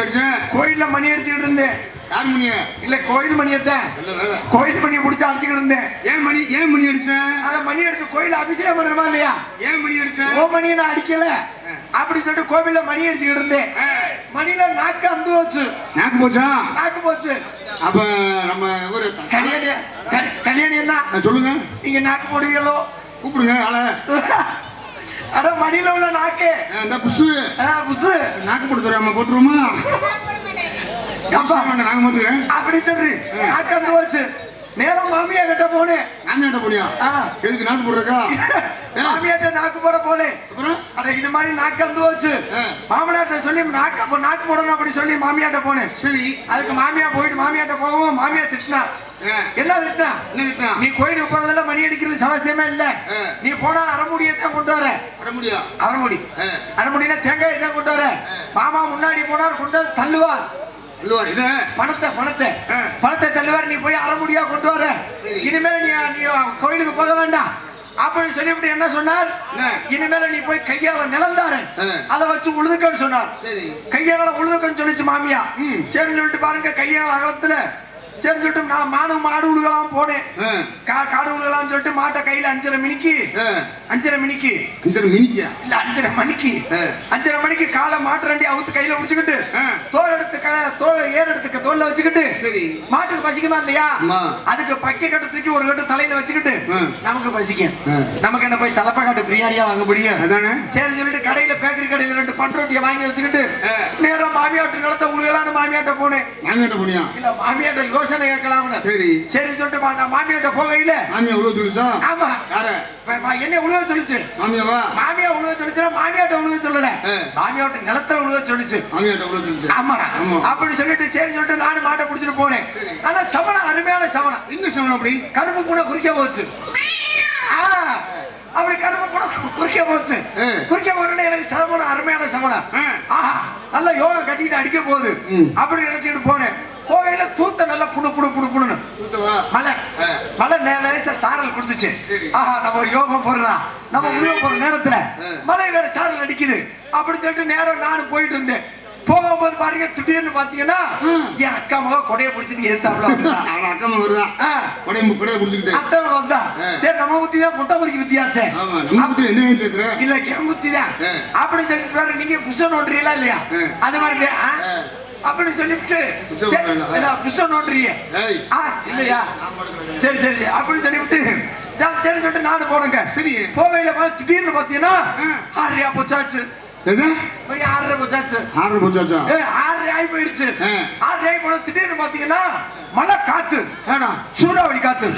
அடிச்சேன். கோயில்ல மணி அடிச்சுக்கிட்டு இருந்தேன். யார் மணிய? இல்ல கோயில் மணியத்தான் கோயில் மணியை பிடிச்சி அடிச்சுக்கிட்டு இருந்தேன். ஏன் மணி ஏன் மணி அடிச்சேன் அத மணி அடிச்சு கோயில்ல அபிஷேகம் பண்ணுறமா இல்லையா? ஏன் மணி அடிச்சேன் ஓ மணியை நான் அடிக்கல. அப்படி சொல்லிட்டு கோவில்ல மணி அடிச்சுக்கிட்டு இருந்தேன். மணியில நாக்கு அந்து போச்சு. நாக்கு போச்சா? நாக்கு போச்சு. அப்ப நம்ம ஒரு கல்யாணி கல்- கல்யாணி என்ன சொல்லுங்க. நீங்க நாக்கு போடுவீங்களோ? கூப்பிடுங்க ஆள. அட மணியில உள்ள நாக்கு. இந்த புஷு ஆ, புசு. நாக்கு போட்டு தராம போட்டுருவோமா? அப்பா. வேண்டாம் நாங்க பாத்துக்கிறேன் அப்படி சொல்லி. நாக்கு அந்து போச்சு. நேரம் மாமியா கிட்ட போனேன். நாங்க போனியா? ஆ. எதுக்கு நாக்கு போடுறக்கா? மாமியாட்ட நாக்கு போட போனேன் அப்புறம்? அட இது மாதிரி நாக்கு அந்து போச்சு. ஆ. மாமனாட்ட சொல்லி நாக்கு அப்ப நாக்கு போடணும் அப்படி சொல்லி மாமியாட்ட போனேன். சரி. அதுக்கு மாமியா போயிட்டு மாமியாட்ட போகவும் மாமியா திட்டினா. என்ன திட்டினா? கிட்டா நீ கோயிலுக்கு போறதுல மணி அடிக்கிறது சமஸ்தியமே இல்ல. நீ போனா அரைமுடியத்தான் கொண்டு வர. வர முடியா அரைமுடி. அரைமுடினா தேங்காய் தான் கொண்டு வர. மாமா முன்னாடி போனார் கொண்டு வந்து தள்ளுவார். பணத்தை பணத்தை. பணத்தை தள்ளுவார் நீ போய் அரைமுடியா கொண்டு வர சரி. இனிமேல் நீ நீ கோயிலுக்கு போக வேண்டாம் அப்படின்னு சொல்லிவிட்டு என்ன சொன்னார்? இனிமேல நீ போய் கையால நிலந்தாரு. அதை வச்சு உழுதுக்கன்னு சொன்னார் சரி கையால உழுதுக்கன்னு சொல்லிச்சு மாமியா. சரின்னு சொல்லிட்டு பாருங்க கையால அகலத்துல சரின்னு சொல்லிட்டு நான் மானும் மாடு உழுகலாம் போனேன். கா காடு உழுகலாம்னு சொல்லிட்டு மாட்டை கையில அஞ்சரை மணிக்கு. அஞ்சரை மணிக்கு. இந்த மினிக்கியா இல்ல அஞ்சரை மணிக்கு. அஞ்சரை மணிக்கு காலை மாட்டு ரெண்டி அவுத்து கையில பிடிச்சுக்கிட்டு ஆ. தோல் எடுத்து தோல் ஏர் எடுத்து தோல்ல வச்சுக்கிட்டு சரி. மாட்டுக்கு பசிக்குமா இல்லையா. அதுக்கு பக்கை கட்டு தூக்கி ஒரு கட்டு தலையில வச்சுக்கிட்டு. நமக்கு பசிக்கும். நமக்கு என்ன போய் தலப்பக்காட்டு பிரியாணியா வாங்க முடியும்? அதானே? சரி சொல்லிட்டு கடையில பேக்கரி கடையில ரெண்டு பண்ரோட்டியை வாங்கி வச்சுக்கிட்டு ஆ. நேரா மாமியாட்டு நிலத்தை உழுகலான்னு மாமியாட்ட போனேன். மாமியாட்ட போனியா? இல்ல மாமியாட்ட யோசனை கேட்கலாம்னு சரி. சரின்னு சொல்லிட்டு நான் மாமியாட்ட போகையில மாமியா உழுவ சொல்லுச்சா? ஆமா. யார? என்ன உழுவ சொல்லுச்சு. மாமியாவா? மாமியா உழுவ சொல்லுச்சுன்னா மாமியாட்ட உழுவ சொல்லல. மாமியாட்ட நிலத்துல உழுவ சொல்லுச்சு. மாமியாட்ட உழுவ சொல்லுச்சு. ஆமா. ஆமா. அப்படி சொல்லிட்டு சரி சொல்லிட்டு நானும் மாட்டை பிடிச்சிட்டு போனேன். சரி. ஆனா சவனம் அருமையான சவனம் என்ன சவனம் அப்படி? கருப்பு பூனை குறிக்க போச்சு. அப்படி கருப்பு பூனை கு- குறிக்க போச்சு. குறிக்க போனோடனே எனக்கு சவனம் அருமையான சவனம் ஆ. ஆஹா நல்ல யோகா கட்டிக்கிட்டு அடிக்க போகுது. ம். அப்படி நினைச்சிட்டு போனேன். போகையில தூத்த நல்லா புடு புடு புடு புடுன்னு. மலை. மலை நே- லேசா சாரல் கொடுத்துச்சு. ஆஹா நம்ம ஒரு யோகம் போடுறோம் நம்ம உழுவ போற நேரத்துல. மலை வேற சாரல் அடிக்குது. அப்படி சொல்லிட்டு நேரம் நானும் போயிட்டு இருந்தேன். போகும்போது பாருங்க திடீர்னு பாத்தீங்கன்னா. என் அக்கா மக கொடைய பிடிச்சிட்டு வந்தா. அவன் அக்கா மகன் ஆ, கொடையை கொடையை குடிச்சுக்கிட்டு அத்தை மக வந்தா. சரி நம்ம புத்தி தான் முட்டை பொறிக்க வித்தியாச்சே. ஆமா நம்ம பத்தி என்ன கேக்குற இல்ல என் புத்தி தான். ஆ. அப்படி சொல்லிட்டு நீங்க புஷ நோட்டுறீங்களா இல்லையா. அது மாதிரி ஆ? ஆ. அப்படி சொல்லிட்டு ஏய் ஆ இல்லையா. சரி சரி சரி. அப்படி சொல்லிவிட்டு சரி சொல்லிட்டு நானும் போனேங்க. சரி. போவையில பார்த்து திடீர்னு பாத்தீங்கன்னா ஆ. ஆறரையா போச்சாச்சு. ஆறரை போச்சாச்சு. போச்சாச்சா? ஆறரை ஆகி போயிருச்சு. ஆறரை ஆகி போன திடீர்னு பாத்தீங்கன்னா மழை காத்து. சூறாவளி காத்து.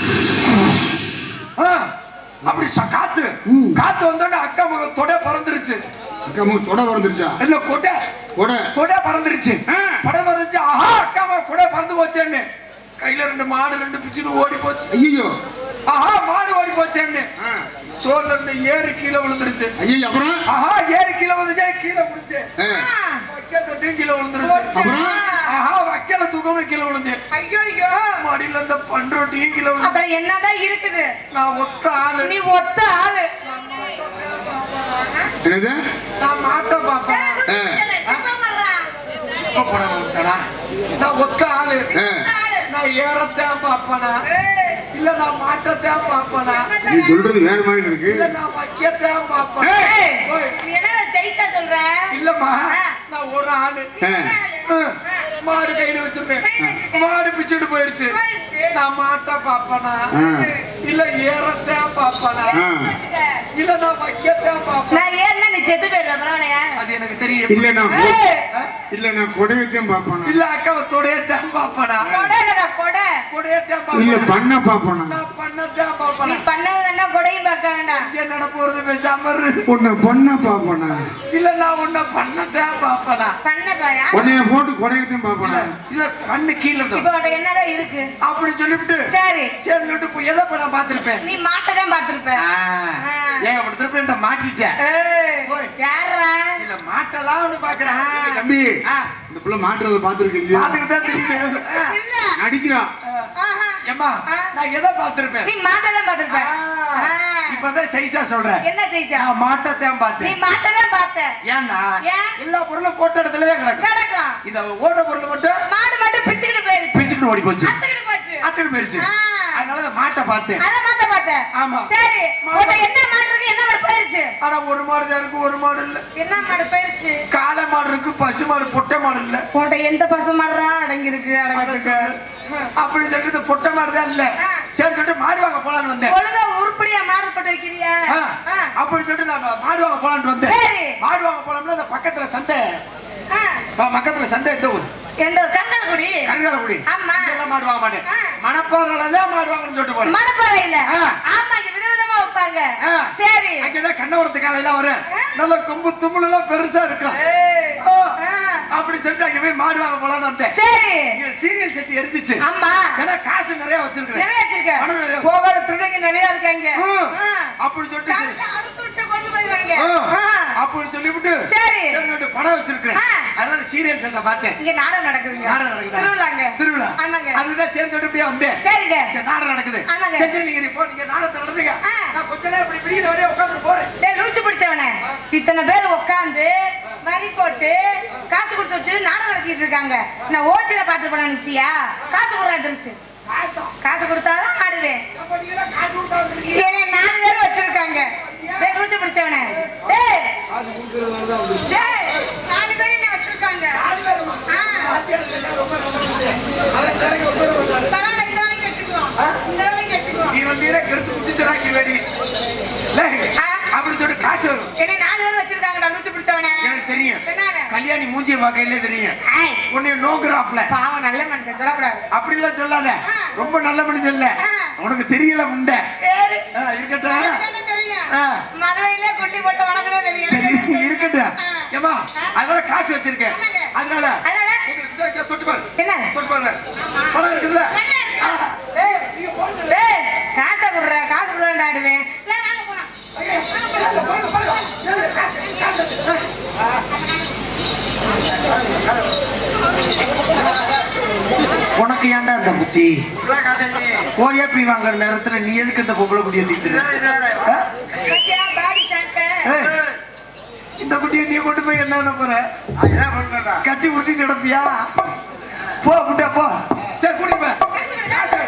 ஆ, அப்படி காத்து. காத்து வந்தோடனே அக்கா மக தொடை பறந்துருச்சு. அக்கா மகன் தொட வந்துருச்சா இல்ல கொட்டை கொடை. கொடை பறந்துருச்சு. கொடை பறந்துச்சு. ஆஹா அக்கா மக கொடை பறந்து போச்சேன்னு. கையில ரெண்டு மாடு ரெண்டு பிச்சுன்னு ஓடி போச்சு. ஐயோ ஆஹா மாடு ஓடி போச்சேன்னு. தோல்ல இருந்து ஏறு கீழே விழுந்துருச்சு. ஐயோ அப்புறம்? ஆஹா ஏறு கீழே விழுந்துச்சே கீழே விழுந்துச்சு. வைக்கல தொட்டி கீழே விழுந்துருச்சு. அப்புறம்? ஆஹா வைக்கல தூக்கமே கீழே விழுந்து ஐயோ மடியில இந்த பண்ரோட்டியும் கீழே விழுந்து அப்புறம் என்னதான் இருக்குது? நான் ஒத்த ஆளு. நீ ஒத்த ஆளு. என்னது? நான் மாட்ட பாப்பேன் ஆ. நான் ஒத்த ஆளு. நான் ஏறத்தான் பாப்பனா? இல்ல நான் மாட்டத்தான் பாப்பனா? நீ சொல்றது வேற மாதிரி இருக்கு. இல்ல நான் வைக்கத்தான் பாப்பேன்? ஏய். ஓய், நீ என்ன ஜெயித்தா சொல்ற? இல்லம்மா நான் ஒரு ஆளு. மாடு கையில வச்சிருந்தேன். மாடு பிச்சுட்டு போயிருச்சு. நான் மாட்ட பாப்பனா. இல்ல ஏறத்தான் பாப்பனா. இல்ல நான் வைக்கத்தான் பாப்பேன் நான் ஏன்னா நீ செத்து போயிருவ பரவாயில்லையா அது எனக்கு தெரியும். இல்ல நான்? இல்ல நான் கொடையத்தையும் பாப்பானா இல்ல அக்காவை தொடையத்தான் பாப்பனா கொடைடா, கொடை கொடையத்தான் இல்ல பாப்பனா பண்ண பாப்பானா நான் பண்ணத்தான் நீ பாப்பனா பண்ணது வேணா கொடையும் பார்க்க வேண்டாம். இங்க நட போறது பேசாம இரு. உன்னை பண்ண பாப்பானா இல்ல நான் உன்னை பண்ணத்தான் பாப்பனா பண்ண பாயா உன்னைய போட்டு கொடையத்தையும் பாப்பானா இல்ல பண்ணு கீழே. இப்ப என்னதான் இருக்கு? அப்படி சொல்லிவிட்டு சரி. சரி சொல்லிட்டு படம் பார்த்திருப்பேன். நீ மாட்டதான் பார்த்திருப்ப ஏன் அப்படி திருப்பி மாட்டிட்டேன் ஏய், ஓய். யார்ரா இல்ல மாட்டலாம்னு பாக்குறேன் தம்பி. இந்த பிள்ளை மாட்டுறத பாத்துருக்கீங்க பாத்துக்கிட்டு தான் தெரியுது. ஆ. இல்ல. நடிக்கிறா. ஆஹா. ஏம்மா ஆ. நான் எதை பார்த்திருப்பேன்? நீ மாட்டதான் பாத்திருப்ப ஆ. இப்பதான் சைஸா சொல்றேன். என்ன ஜெயிச்சா நான் மாட்டத்தான் நீ பார்த்தேன் மாட்டதான் பார்த்த ஏன்னா ஏன்? எல்லா பொருளும் போட்ட இடத்துலவே கிடக்கு. கிடக்கும் இந்த ஓடுற பொருள் மட்டும் மாடு மட்டும் பிச்சுக்கிட்டு போயிருச்சு. பிச்சுட்டு ஓடி போச்சு. அத்துக்கிட்டு போச்சு. அத்துட்டு போயிருச்சு. அதனால அந்த மாட்டை பார்த்தேன் அத ஆமா. சரி உன்கிட்ட என்ன மாடு இருக்கு என்ன மாடு போயிருச்சு? ஆனா ஒரு மாடு தான் இருக்கு ஒரு மாடு இல்ல. என்ன மாடு போயிருச்சு? காளை மாடு இருக்கு பசு மாடு பொட்டை மாடு இல்ல. உன்கிட்ட எந்த பசு மாடுறா அடங்கி இருக்கு அடங்கிருக்கு அப்படி சொல்லிட்டு இந்த பொட்டை மாடு தான் இல்ல. சரி சொல்லிட்டு மாடு வாங்க போலான்னு வந்தேன். ஒழுங்கா உருப்படியா மாடு போட்டு வைக்கிறியா? ஆ. ஆ. அப்படி சொல்லிட்டு நான் மாடு வாங்க போலான்னு வந்தேன். சரி. மாடு வாங்க போலாம்னா அந்த பக்கத்துல சந்தை. பக்கத்துல சந்தை எந்த ஊர்? எந்த கங்கனகுடி கருங்காலக்குடி ஆமா. இதெல்லாம் மாடு. வாங்க மாட்டேன். மணப்பாறையில தான் மாடு வாங்கணும்னு சொல்லிட்டு போறேன். மணப்பாறையில. ஆமா இங்க விதவிதமா வைப்பாங்க. சரி. அங்கதான் கண்ணவரத்து காலையெல்லாம் வரும். நல்ல கொம்பு தும்முள் எல்லாம் பெருசா இருக்கும். அப்படி சொல்லிட்டு அங்க போய் மாடு வாங்க வந்தேன் சரி. இங்க சீரியல் செட்டு எரிஞ்சிச்சு ஆமா. ஏன்னா காசு நிறைய வச்சிருக்கிறேன். நிறைய வச்சிருக்க. பணம் நிறைய. போகாத திருடங்க நிறைய இருக்காங்க. அப்படி சொல்லிட்டு ஆ. அப்படின்னு சொல்லிவிட்டு சரி. ரெண்டு பணம் வச்சிருக்கிறேன். ஆ. அதனால சீரியல் செட்டை பார்த்தேன். இங்க நாடகம் நடக்குதுங்க. நாடகம் நடக்குதா? திருவிழாங்க. திருவிழா. ஆமாங்க. அதுதான் சேர்ந்து இப்படியே வந்தேன். சரிங்க. சரி, நாடகம் நடக்குது. ஆமாங்க. சரி, நீங்க போ நீங்க நாடகத்தை நடந்துங்க. நான் கொஞ்ச நேரம் இப்படி பிடிக்கிற வரையும் உட்காந்து போறேன். டேய் லூச்சு பிடிச்சவனே. இத்தனை பேர் உட்காந்து வரி போட்டு காசு கொடுத்து வச்சு நாடகம் நடத்திட்டு இருக்காங்க. நான் ஓச்சில பாத்து போன நினைச்சியா? காசு கொடுறா திருச்சு காசு? கொடுத்தாதான் ஆடுவேன். நாலு பேர் வச்சிருக்காங்க. டேய் லூச்சு பிடிச்சவனே. வந்து நாலு பேர் என்ன வச்சிருக்காங்க. பரவாயில்ல இந்த வேலைக்கு வச்சுக்குவோம்? இந்த வேலைக்கு வச்சுக்குவோம். நீ வந்தீங்கன்னா கெடுத்து குடிச்சுறாக்கி வெடி. அப்படி சொல்லிட்டு காசு என்னை நாலு பேர் வச்சிருக்காங்கடா லூச்சு பிடிச்சவனே எனக்கு தெரியும் என்னால கல்யாணி மூஞ்சிய பார்க்கையிலே தெரியும் உன்னை நோக்குறாப்ல பாவம் நல்ல மனுஷன் சொல்லக்கூடாது. அப்படிலாம் சொல்லாத. ஆ. ரொம்ப நல்ல மனுஷன் இல்ல. உனக்கு தெரியல ஆ, இருக்கட்டும். மதுரையிலே குட்டி போட்டு வணக்கவே தெரியும். இருக்கட்டும். ஏமா. அதனால காசு வச்சிருக்கேன். அதனால தொட்டு பாரு. என்ன தொட்டு பாரு பணம் இருக்குல்ல காசை குடுற காசு கொடுத்தா ஆடுவேன். இல்ல, உனக்கு ஏன்டா இந்த புத்தி? ஓஏபி வாங்குற நேரத்துல நீ எதுக்கு இந்த பொம்பளை குட்டியை தீத்துற இந்த குட்டியை நீ கொண்டு போய் என்ன பண்ண போற? கட்டி விட்டு கிடப்பியா? போ குட்டா போ. சரி குடிப்ப காசு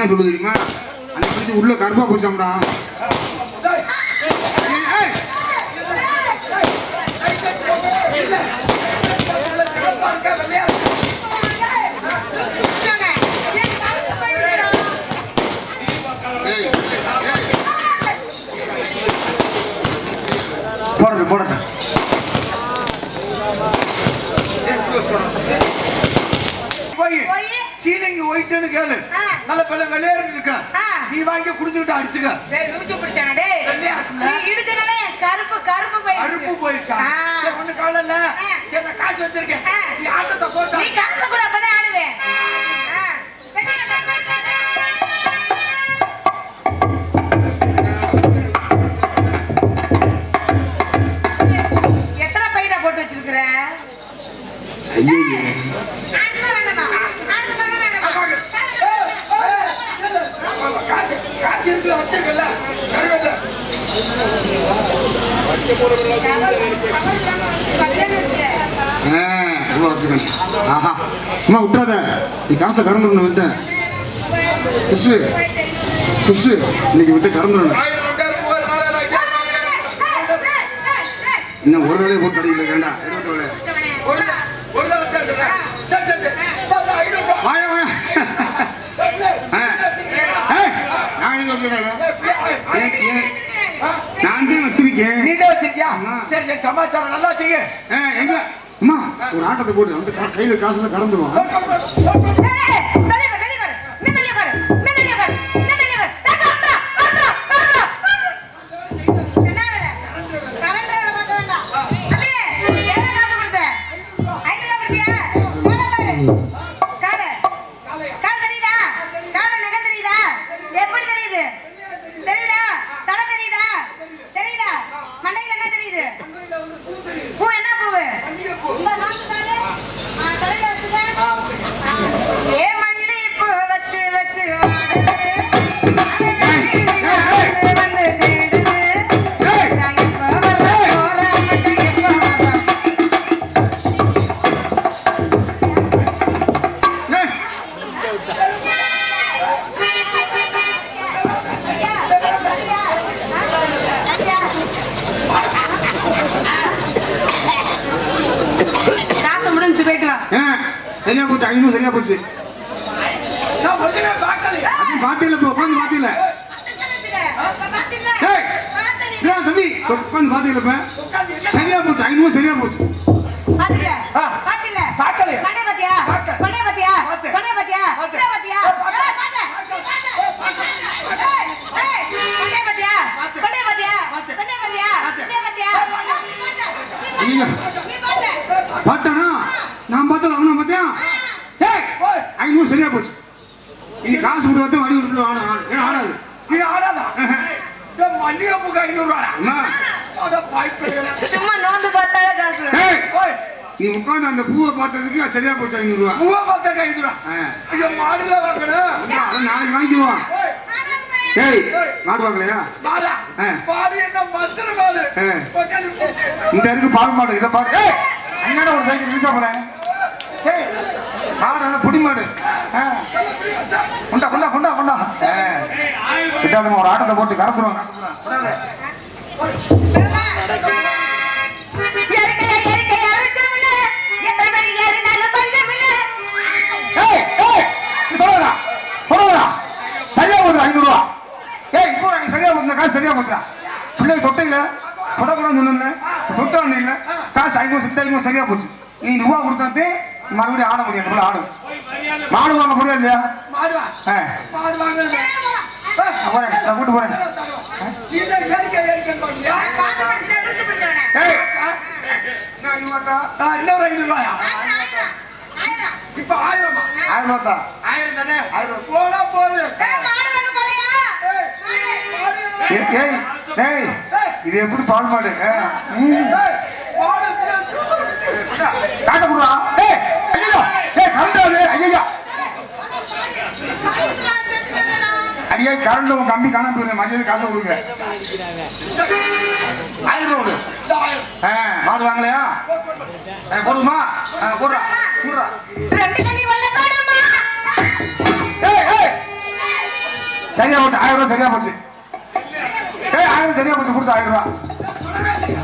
என்ன சொல்லுது தெரியுமா? அந்த பிடிச்சி உள்ள கருப்பா போச்சாம்டா ஏய், ஏய் என் கருப்பு போயிடுச்சுடா. ஏய் ஏய் போடுறது போடுறது ஏய் உள்ள போடா. போய் போய் சீனங்கி ஒயிட்டுன்னு கேளு. நல்ல பிள்ளை விளையாடு இருக்கான் ஆ. நீ வாங்கி குடிச்சுக்கிட்டு அடிச்சுக்க டேய், லூசு பிடிச்சானே, டேய். என் கருப்பு கருப்பு போயிடுச்சு. அழுப்பு போயிடுச்சா ஒண்ணு கவலை இல்ல. சரி நான் காசு வச்சிருக்கேன். நீ ஆட்டத்தை போட்டா நீ கருப்பு கூட அப்பதான் ஆடுவேன் ஆஹா. அம்மா விட்டுறாத. நீ காசை கறந்துடணும் விட்டேன் கிறிஸ்து கிறிஸ்து இன்னைக்கு விட்டு கறந்துடணும். இன்னும் ஒரு தடவை போட்டு அடிக்கல வேண்டாம். வாயா வாயா. நான் எங்க வச்சிருக்கேன் நான் தான் வச்சிருக்கேன். நீ தான் வச்சிருக்கியா. சரி சரி சமாச்சாரம் நல்லா வச்சுக்க. ஏ, எங்க? ஒரு ஆட்டத்தை போட்டு வந்து கையில காசு தான் கறந்துருவான் சரியா போச்சு ஐநூறு சரியா போச்சு. இப்போ உட்காந்து இதா தம்பி உட்காந்து என்ன சரியா போச்சு ஐநூறு சரியா போச்சு. பாத்தில. பாத்தில. பாட்டானா நான் பார்த்தல அவனா பார்த்தியா ஐநூறு சரியா போச்சு. இனி காசு கொடுத்தா வடி விட்டு ஆடும் ஆடும் ஏன் ஆடாது. நீ ஆடாதா? மல்லிகைப்பூக்கு ஐநூறு. சும்மா நோந்து பார்த்தாலே காசு நீ உட்காந்து அந்த பூவை பார்த்ததுக்கு சரியா போச்சு ஐநூறு ரூபா. பூவை பார்த்தா ஐநூறு ரூபா? ஆ. ஐயோ மாடுல வாங்கணும்? நாளைக்கு வாங்கிக்குவோம் ஏய். மாடு வாங்கலையா. இந்த இருக்கு பால் மாடு இதை பாரு. அங்கடா ஒரு சைக்கிள் போறேன். ஏய் மாடு நல்லா ஆ. கொண்டா கொண்டா கொண்டா கொண்டா. விட்டாதம்மா ஒரு ஆட்டத்தை போட்டு கறந்துருவாங்க. ஏய் சரியா ஏய் இப்போ சரியா போகுது காசு சரியா போச்சுடா பிள்ளை தொட்டையில தொடக்கூடாதுன்னு சொன்னேன் தொட்டான்னு இல்லை. காசு ஐநூறு சித்த ஐநூறு சரியா போச்சு. நீ ரூபா கொடுத்தாத்தே மறுபடியும் ஆட முடியாது கூட ஆடு. மாடு வாங்க முடியாது இல்லையா? மாடு வா ஆ. மாடு வாங்கணும் நான் போறேன். நான் கூட்டு போறேன் இன்னொரு ஐநூறு ரூபாயா? இப்ப ஆயிரமா? ஆயிரம் ரூபாத்தா ஆயிரம் தானே? ஆயிரம். போனா போகுது இது எப்படி பால் மாடு? ம். அடியே கரண்ட் உன் கம்பி காணாம போயிருங்க மரியாதை காசு கொடுங்க. ஆயிரம் ரூபா கொடு. ஆ மாடு வாங்கலையா? கொடுமா கொடுறா கொடுறா சரியா போச்சு ஆயிரம் ரூபா சரியா போச்சு. ஏய் ஆயிரம் சரியா போச்சு கொடுத்து ஆயிரம் ரூபா.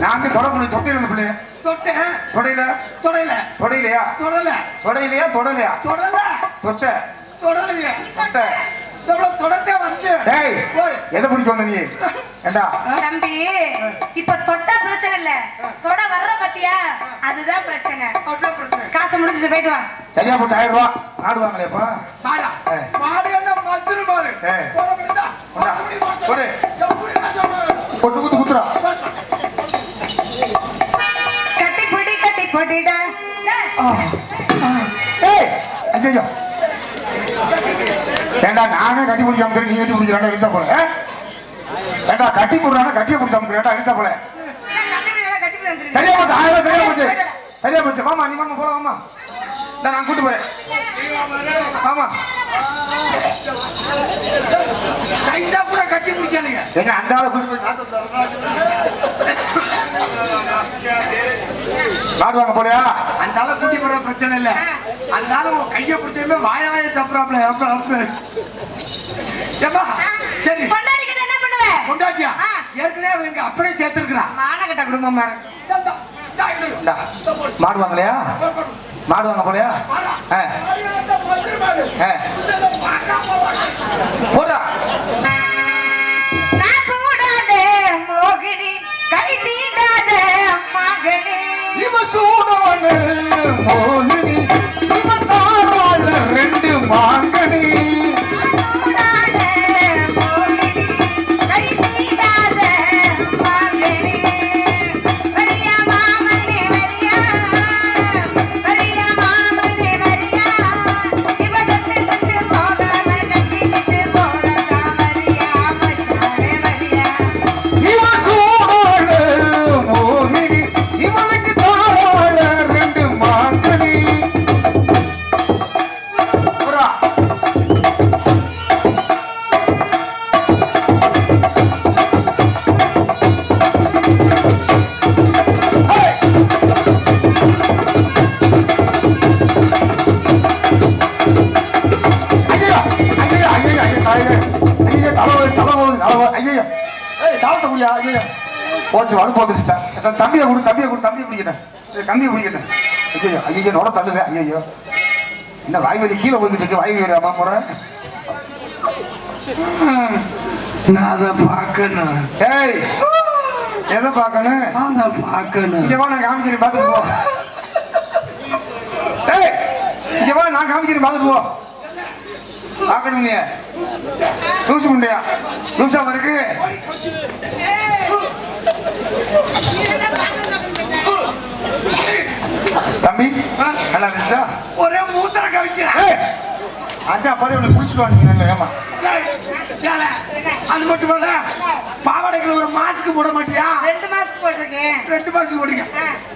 நாங்க தொட முடியும். தொட்டையில பிள்ளைய தொட்டேன் தொடையில? தொடல தொடையிலையா? தொடல. தொடையிலையா? தொடலையா? தொடல. தொட்டை. தொடலையே. தொட்டை. எதை பிடிக்க வந்த நீ? ஏண்டா? தம்பி இப்ப தொட்டா பிரச்சனை இல்ல. தொட வர்ற பத்தியா? அதுதான் பிரச்சனை. காசு முடிஞ்சு போயிட்டு வா. சரியா போச்சு ஆயிரம் ரூபா. மாடு வாங்கலையாப்பா மாடா என்ன மந்திர மாடு கொட்டு குத்து குத்துறா. பிடி கட்டி போட்டிடா ஏய், ஆ, ஆ. ஏய் ஐயோ ஏண்டா நானே கட்டி பிடிக்காம இருக்கிறேன், நீ கட்டி பிடிக்கிறாண்டா எழுச்சா போல? ஏண்டா கட்டி போடுறானா கட்டியை பிடிச்சாம இருக்கிறாண்டா எழுச்சா போல. சரியா போச்சு ஆயிரம் சரியா போச்சு. சரியா போச்சு வாமா நீ வாமா போலாம் வாமா இந்த நான் கூட்டு போறேன் ஆமா சைஸா கூட கட்டி பிடிக்காதீங்க என்ன அந்த ஆளை கூட்டி போய் நாட்டு தரதா? மாடு வாங்க போலையா? அந்த ஆளை கூட்டி போற பிரச்சனை இல்ல. அந்த ஆளு உன் கைய பிடிச்சதுமே வாய வாய தப்புறாப்ல. அப்ப அப்ப. ஏப்பா சரி. என்ன பண்ணுவ? கொண்டாட்டியா. ஏற்கனவே எங்க அப்படியே சேர்த்திருக்கிறா மானகட்ட குடும்பமா இந்தா, மாடு வாங்க போலையா? ஆ, ஆ. போகுது சித்தா. எத்தனை தம்பியை கொடு தம்பியை கொடு தம்பியை பிடிக்கிட்டேன் தம்பியை பிடிக்கிட்டேன் ஐயோ ஐயோ நோட தள்ளுது ஐயோ என்ன வாய் வலி கீழே போய்கிட்டு இருக்கு வாய் வலி அம்மா முறை? நான் அதை பார்க்கணும். ஏய் எதை பார்க்கணும்? அதை பார்க்கணும். இங்க வா நான் காமிக்கிறேன் பார்த்துட்டு போ. ஏய் இங்க வா நான் காமிக்கிறேன் பார்த்துட்டு போ. பார்க்கணும் நீ. லூசு முண்டையா? லூசா இருக்கு தம்பி நல்லா இருந்துச்சா? ஒரே மூத்திர கவிக்கிறா. ஏய் அதான் அப்போதே உன்னை குளிச்சுட்டு ஏமா அது மட்டும் இல்ல பாவாடைக்கு ஒரு மாஸ்க் போட மாட்டியா? ரெண்டு மாசம் போட்டிருக்கேன் ரெண்டு மாஸ்க்.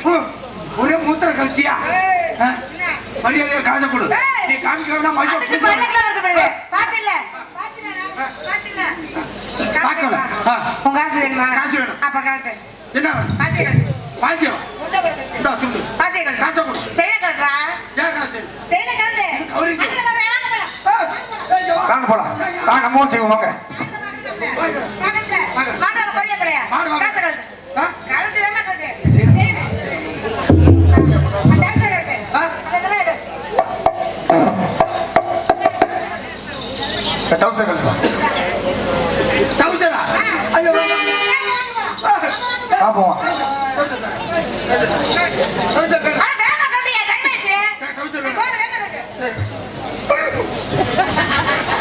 ஹு, ஒரே மூத்திர கவிச்சியா? மரியாதையா காசை கொடு. நீ காமிக்க வேண்டாம் அடிச்சு பார்க்கல. உன் காசு வேணுமா? காசு வேணும். அப்ப கழட்டு. என்ன வேணும்? பாத்திய கழட்டு. பாக்கியம் உண்டை கொடுத்து. இந்தா துண்டு பாத்திய கழட்டு. காசை கொடு செயினை கழட்டுறா. ஏன் காசு செயினை கழட்டு. கௌரி. அடியில வாங்க, வாங்க போலாம். ஏய், இங்க வா. வாங்க போலாம் வாங்க நம்ம ஊர் செய்வோம் வாங்க பக்கத்துல. மாடு வாங்க போறியா போறியா? மாடு வாங்க. காசை கழட்டு. ஆ? கழட்டு, வேகமா கழட்டு. போலாம். பார்ப்போம்